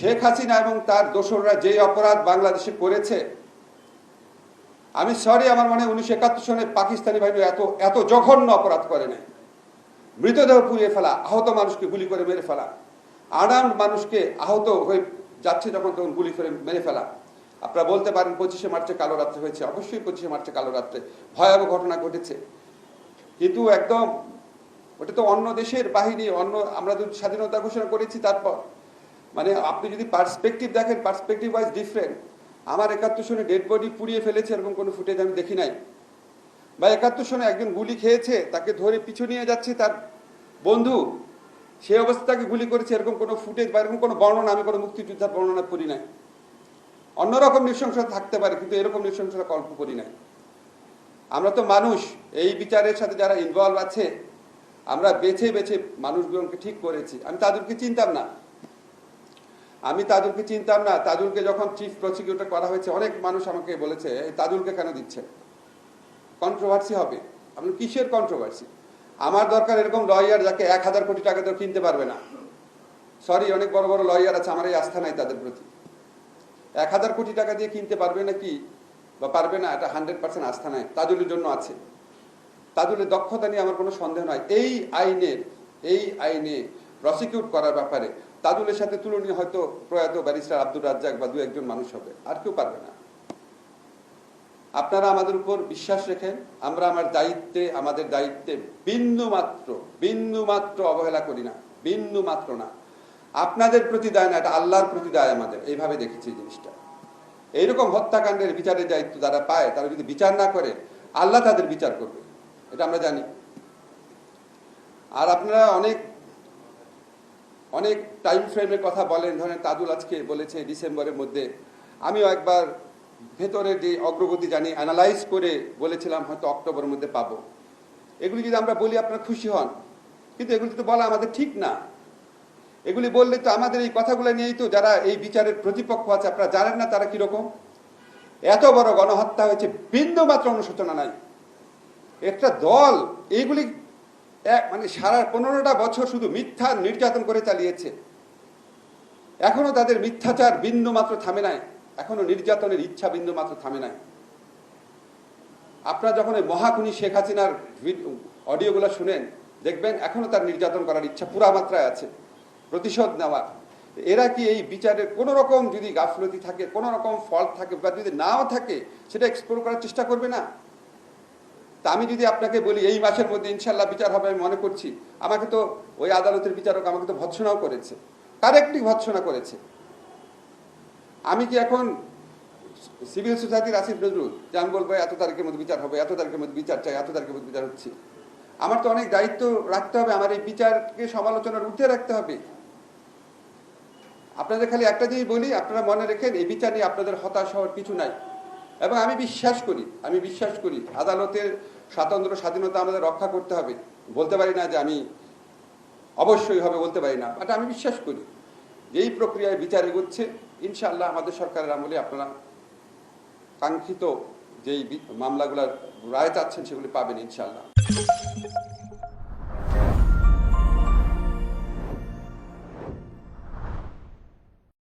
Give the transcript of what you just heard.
শেখ হাসিনা এবং তার দোসররা যে অপরাধ বাংলাদেশে করেছে, আমি সরি আমার মনে উনিশশো একাত্তর সনে পাকিস্তানি বাহিনী এত এত জঘন্য অপরাধ করে নাই। মৃতদেহ পুড়িয়ে ফেলা, আহত মানুষকে গুলি করে মেরে ফেলা আনার্মড মানুষকে আহত হয়ে যাচ্ছে যখন তখন গুলি করে মেরে ফেলা। আপনারা বলতে পারেন পঁচিশে মার্চে কালো রাত্রে হয়েছে, অবশ্যই পঁচিশে মার্চে কালো রাত্রে। ভয়াবহ ঘটনা ঘটেছে। কিন্তু একদম, ওটা তো অন্য দেশের বাহিনী, অন্য, আমরা স্বাধীনতা ঘোষণা করেছি তারপর। মানে আপনি যদি পার্সপেক্টিভ দেখেন পার্সপেক্টিভ ওয়াইজ ডিফারেন্ট আমার একাত্তর সনে ডেড বডি পুড়িয়ে ফেলেছে, এরকম কোনো ফুটেজ আমি দেখি নাই। বা একাত্তর সনে একজন গুলি খেয়েছে, তাকে ধরে পিছু নিয়ে যাচ্ছে তার বন্ধু, সে অবস্থাকে গুলি করেছে, এরকম কোনো ফুটেজ বা এরকম কোনো বর্ণনা, আমি কোনো মুক্তিযোদ্ধার বর্ণনা করি নাই। অন্যরকম নৃশংসতা থাকতে পারে, কিন্তু এরকম নৃশংসতা কল্প করি নাই। আমরা তো মানুষ, এই বিচারের সাথে যারা ইনভলভ আছে, আমরা বেছে বেছে মানুষগুলোকে ঠিক করেছি। আমি তাদেরকে চিনতাম না। আমি তাজুলকে চিনতাম না। তাজুলকে যখন চিফ প্রসিকিউটর করা হয়েছে, অনেক মানুষ আমাকে বলেছে, এই তাজুলকে কেন দিচ্ছে কন্ট্রোভার্সি হবে। আপনার কিসের কন্ট্রোভার্সি আমার দরকার এরকম লয়ার যাকে এক হাজার কোটি টাকা তো কিনতে পারবে না। সরি অনেক বড় বড় লয়ার আছে, আমার এই আস্থা নাই তাদের প্রতি। এক হাজার কোটি টাকা দিয়ে কিনতে পারবে না কি বা পারবে না, এটা হান্ড্রেড পার্সেন্ট আস্থা নাই। তাজুলের জন্য আছে। তাজুলের দক্ষতা নিয়ে আমার কোনো সন্দেহ নয় এই আইনের, এই আইনে প্রসিকিউট করার ব্যাপারে তাজুলের সাথে তুলনীয় হয়তো প্রয়াত ব্যারিস্টার আব্দুর রাজ্জাক বা দু একজন মানুষ হবে, আর কেউ পারবে না। আপনারা আমাদের উপর বিশ্বাস রেখেন, আমরা আমার দায়িত্বে, আমাদের দায়িত্বে বিন্দু মাত্র বিন্দু মাত্র অবহেলা করি না বিন্দু মাত্র না। আপনাদের প্রতি দায় না, এটা আল্লাহর প্রতি দায় আমাদের, এইভাবে দেখেছি জিনিসটা। এইরকম হত্যাকাণ্ডের বিচারের দায়িত্ব যারা পায়, তারা যদি বিচার না করে, আল্লাহ তাদের বিচার করবে, এটা আমরা জানি। আর আপনারা অনেক অনেক টাইম ফ্রেমের কথা বলেন, ধরেন তাদুল আজকে বলেছে ডিসেম্বরের মধ্যে। আমিও একবার ভেতরে যে অগ্রগতি জানি অ্যানালাইজ করে বলেছিলাম হয়তো অক্টোবরের মধ্যে পাবো। এগুলি যদি আমরা বলি, আপনারা খুশি হন। কিন্তু এগুলি তো বলা আমাদের ঠিক না। এগুলি বললে তো আমাদের এই কথাগুলো নিয়েই তো যারা এই বিচারের প্রতিপক্ষ আছে, আপনারা জানেন না তারা কীরকম? এত বড় গণহত্যা হয়েছে বিন্দু মাত্র অনুশোচনা নাই। একটা দল এইগুলি এক মানে সারা পনেরোটা বছর শুধু মিথ্যা নির্যাতন করে চালিয়েছে। এখনও তাদের মিথ্যাচার বিন্দু মাত্র থামে নাই। এখনও নির্যাতনের ইচ্ছা বিন্দু মাত্র থামে নাই। আপনারা যখন এই মহাখুনি শেখ হাসিনার অডিওগুলো শুনেন, দেখবেন এখনও তার নির্যাতন করার ইচ্ছা পুরা মাত্রায় আছে, প্রতিশোধ নেওয়ার। এরা কি এই বিচারের কোনো রকম যদি গাফলতি থাকে কোনো রকম ফল্ট থাকে, বা যদি নাও থাকে, সেটা এক্সপ্লোর করার চেষ্টা করবে না? তা আমি যদি আপনাকে বলি, এই মাসের মধ্যে ইনশাল্লাহ বিচার হবে, আমি মনে করছি। আমাকে তো ওই আদালতের বিচারক আমাকে তো ভৎসনাও করেছে। কারেক্টলি ভৎসনা করেছে? আমি কি এখন সিভিল সোসাইটির আসিফ নজরুল, যে আমি বলব, এত তারিখের মধ্যে বিচার হবে, এত তারিখের মধ্যে বিচার চাই, এত তারিখের মধ্যে বিচার হচ্ছে। আমার তো অনেক দায়িত্ব রাখতে হবে, আমার এই বিচারকে সমালোচনার ঊর্ধ্বে রাখতে হবে। আপনাদের খালি একটা জিনিস বলি, আপনারা মনে রেখেন, এই বিচার নিয়ে আপনাদের হতাশ হওয়ার কিছু নাই। এবং আমি বিশ্বাস করি, আমি বিশ্বাস করি আদালতের স্বাতন্ত্র, স্বাধীনতা আমাদের রক্ষা করতে হবে। বলতে পারি না যে আমি অবশ্যই হবে, বলতে পারি না। বাট আমি বিশ্বাস করি যেই প্রক্রিয়ায় বিচার এগোচ্ছে। ইনশাআল্লাহ আমাদের সরকারের আমলে আপনারা কাঙ্ক্ষিত যেই মামলাগুলোর রায় চাচ্ছেন সেগুলি পাবেন ইনশাআল্লাহ।